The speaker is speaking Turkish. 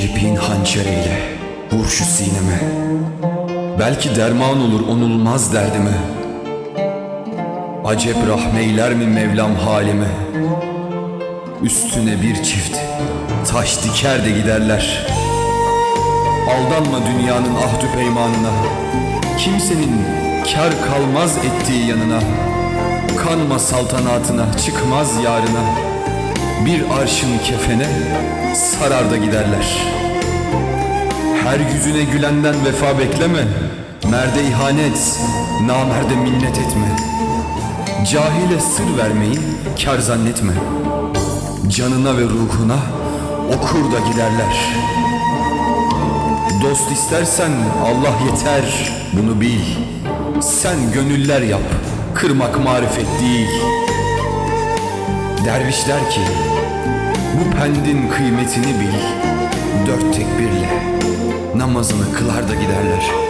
Kirpiğin hançeriyle vur şu sineme. Belki derman olur onulmaz derdime. Acep rahmeyler mi Mevlam halime? Üstüne bir çift taş diker de giderler. Aldanma dünyanın ahdü peymanına. Kimsenin kar kalmaz ettiği yanına. Kanma saltanatına çıkmaz yarına Bir arşın kefene sarar da giderler. Her yüzüne gülenden vefa bekleme. Merde ihanet, namerde minnet etme. Cahile sır vermeyi kar zannetme. Canına ve ruhuna okur da giderler. Dost istersen Allah yeter bunu bil. Sen gönüller yap kırmak marifet değil Derviş der ki bu pendin kıymetini bil. Dört tekbirle namazını kılar da giderler